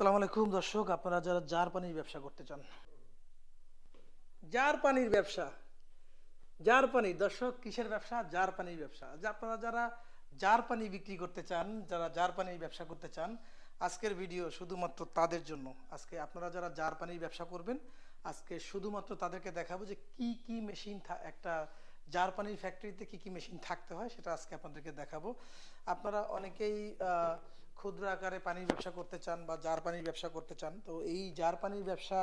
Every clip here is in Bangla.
সালাম আলাইকুম দর্শক, আপনারা যারা জার পানির ব্যবসা করতে চান। জার পানির ব্যবসা, জার পানি, দর্শক, কিসের ব্যবসা? জার পানির ব্যবসা। যে আপনারা যারা জার পানি বিক্রি করতে চান, যারা জার পানির ব্যবসা করতে চান, আজকের ভিডিও শুধুমাত্র তাদের জন্য। আজকে আপনারা যারা জার পানির ব্যবসা করবেন, আজকে শুধুমাত্র তাদেরকে দেখাবো যে কি কি মেশিন একটা জার পানির ফ্যাক্টরিতে কি কি মেশিন থাকতে হয়, সেটা আজকে আপনাদেরকে দেখাবো। আপনারা অনেকেই ক্ষুদ্র আকারে পানির ব্যবসা করতে চান বা জার পানির ব্যবসা করতে চান, তো এই জার পানির ব্যবসা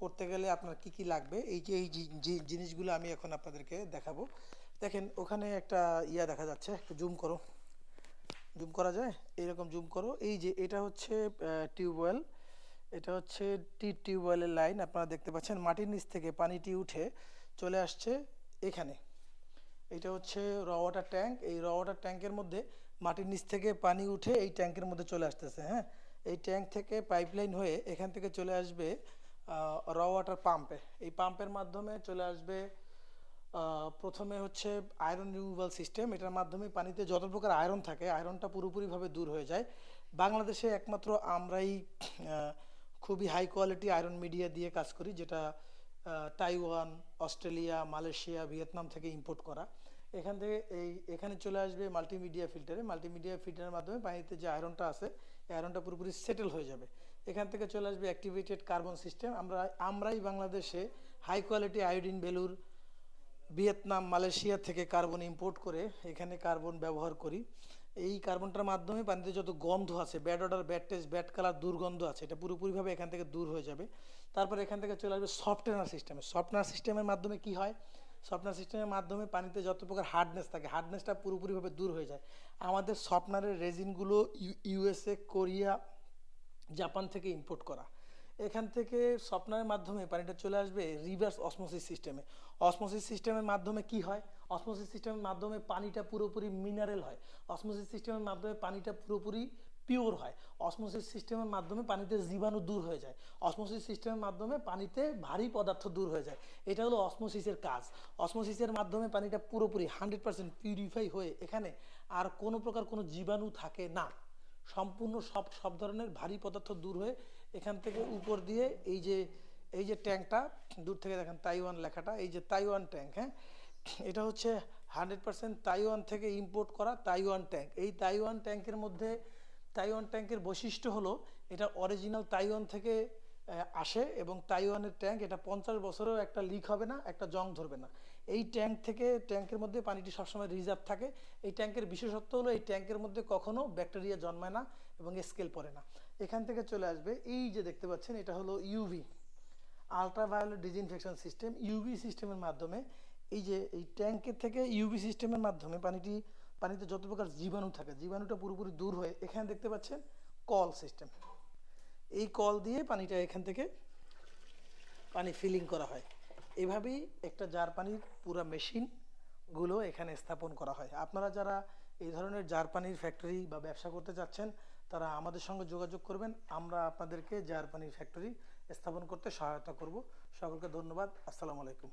করতে গেলে আপনার কি কি লাগবে? এই যে, এই জিনিসগুলো আমি এখন আপনাদেরকে দেখাবো। দেখেন, ওখানে একটা ইয়া দেখা যাচ্ছে, একটু জুম করো। জুম করা যায়? এইরকম জুম করো। এই যে, এটা হচ্ছে টিউবওয়েল এটা হচ্ছে টি টিউবওয়েলের লাইন। আপনারা দেখতে পাচ্ছেন, মাটির নিচ থেকে পানিটি উঠে চলে আসছে এখানে। এটা হচ্ছে র ওয়াটার ট্যাঙ্ক এই র ওয়াটার ট্যাঙ্কের মধ্যে মাটির নিচ থেকে পানি উঠে এই ট্যাঙ্কের মধ্যে চলে আসতেছে হ্যাঁ? এই ট্যাঙ্ক থেকে পাইপলাইন হয়ে এখান থেকে চলে আসবে র ওয়াটার পাম্পে এই পাম্পের মাধ্যমে চলে আসবে প্রথমে হচ্ছে আয়রন রিমুভাল সিস্টেম এটার মাধ্যমে পানিতে যত প্রকার আয়রন থাকে আয়রনটা পুরোপুরিভাবে দূর হয়ে যায়। বাংলাদেশে একমাত্র আমরাই খুবই হাই কোয়ালিটি আয়রন মিডিয়া দিয়ে কাজ করি, যেটা তাইওয়ান, অস্ট্রেলিয়া, মালয়েশিয়া, ভিয়েতনাম থেকে ইম্পোর্ট করা। এখান থেকে এই, এখানে চলে আসবে মাল্টিমিডিয়া ফিল্টারে মাল্টিমিডিয়া ফিল্টারের মাধ্যমে পানিতে যে আয়রনটা আছে আয়রনটা পুরোপুরি সেটেল হয়ে যাবে। এখান থেকে চলে আসবে অ্যাক্টিভেটেড কার্বন সিস্টেম আমরা, আমরাই বাংলাদেশে হাই কোয়ালিটি আয়োডিন বেলুর ভিয়েতনাম, মালয়েশিয়া থেকে কার্বন ইম্পোর্ট করে এখানে কার্বন ব্যবহার করি। এই কার্বনটার মাধ্যমে পানিতে যত গন্ধ আছে, bad odour, bad taste, bad colour দুর্গন্ধ আছে, এটা পুরোপুরিভাবে এখান থেকে দূর হয়ে যাবে। তারপর এখান থেকে চলে আসবে সফটওয়্যার সিস্টেমে। সফটওয়্যার সিস্টেমের মাধ্যমে কি হয়? সফটওয়্যার সিস্টেমের মাধ্যমে পানিতে যত প্রকার হার্ডনেস থাকে হার্ডনেসটা পুরোপুরিভাবে দূর হয়ে যায়। আমাদের সফটওয়্যারের রেজিনগুলো ইউএসএ কোরিয়া জাপান থেকে ইম্পোর্ট করা। এখান থেকে সফটওয়্যারের মাধ্যমে, পানিটা চলে আসবে রিভার্স অসমোসিস সিস্টেমে। অসমোসিস সিস্টেমের মাধ্যমে কি হয়? অসমোসিস সিস্টেমের মাধ্যমে পানিটা পুরোপুরি মিনারেল হয়। অসমোসিস সিস্টেমের মাধ্যমে পানিটা পুরোপুরি পিওর হয়। অসমোসিস সিস্টেমের মাধ্যমে পানিতে জীবাণু দূর হয়ে যায়। অসমোসিস সিস্টেমের মাধ্যমে পানিতে ভারী পদার্থ দূর হয়ে যায়। এটা হলো অসমোসিসের কাজ। অসমোসিসের মাধ্যমে পানিটা পুরোপুরি হান্ড্রেড পার্সেন্ট পিউরিফাই হয়ে এখানে আর কোনো প্রকার কোনো জীবাণু থাকে না। সম্পূর্ণ সব সব ধরনের ভারী পদার্থ দূর হয়ে এখান থেকে উপর দিয়ে এই যে এই যে ট্যাঙ্কটা দূর থেকে দেখেন তাইওয়ান লেখাটা, এই যে তাইওয়ান ট্যাঙ্ক হ্যাঁ? এটা হচ্ছে হান্ড্রেড পার্সেন্ট তাইওয়ান থেকে ইম্পোর্ট করা তাইওয়ান ট্যাঙ্ক এই তাইওয়ান ট্যাঙ্কের মধ্যে, তাইওয়ান ট্যাঙ্কের বৈশিষ্ট্য হলো এটা অরিজিনাল তাইওয়ান থেকে আসে এবং তাইওয়ানের ট্যাঙ্ক, এটা পঞ্চাশ বছরেও একটা লিক হবে না, একটা জং ধরবে না। এই ট্যাঙ্ক থেকে, ট্যাঙ্কের মধ্যে পানিটি সবসময় রিজার্ভ থাকে। এই ট্যাঙ্কের বিশেষত্ব হলো, এই ট্যাঙ্কের মধ্যে কখনো ব্যাকটেরিয়া জন্মায় না এবং স্কেল পড়ে না। এখান থেকে চলে আসবে, এই যে দেখতে পাচ্ছেন, এটা হলো UV ultraviolet disinfection system UV সিস্টেমের মাধ্যমে। এই যে, এই ট্যাঙ্কের থেকে ইউভি সিস্টেমের মাধ্যমে পানিটি, পানিতে যত প্রকার জীবাণু থাকে, জীবাণুটা পুরোপুরি দূর হয়ে, এখানে দেখতে পাচ্ছেন, কল সিস্টেম। এই কল দিয়ে পানিটা এখান থেকে পানি ফিলিং করা হয়। এভাবেই একটা জার পানির পুরো মেশিনগুলো এখানে স্থাপন করা হয়। আপনারা যারা এই ধরনের জার পানির ফ্যাক্টরি বা ব্যবসা করতে চাচ্ছেন, তারা আমাদের সঙ্গে যোগাযোগ করবেন। আমরা আপনাদেরকে জার পানির ফ্যাক্টরি স্থাপন করতে সহায়তা করব। সকলকে ধন্যবাদ। আসসালামু আলাইকুম।